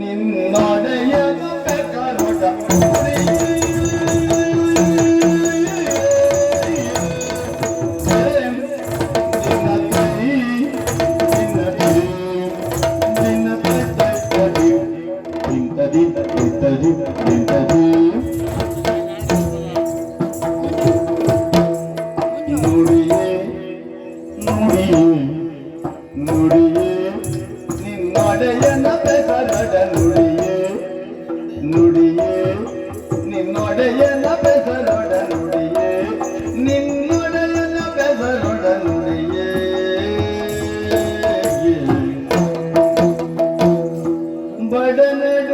ನಿನ್ನೊಡೆಯದು ಕರೋಟ ನುಡಿಯೇ ನುಡಿಯೇ ನಿನ್ನೊಡೆಯನು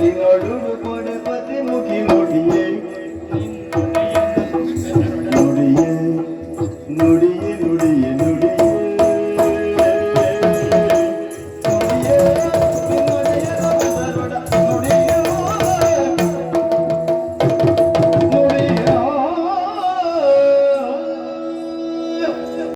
Elin olur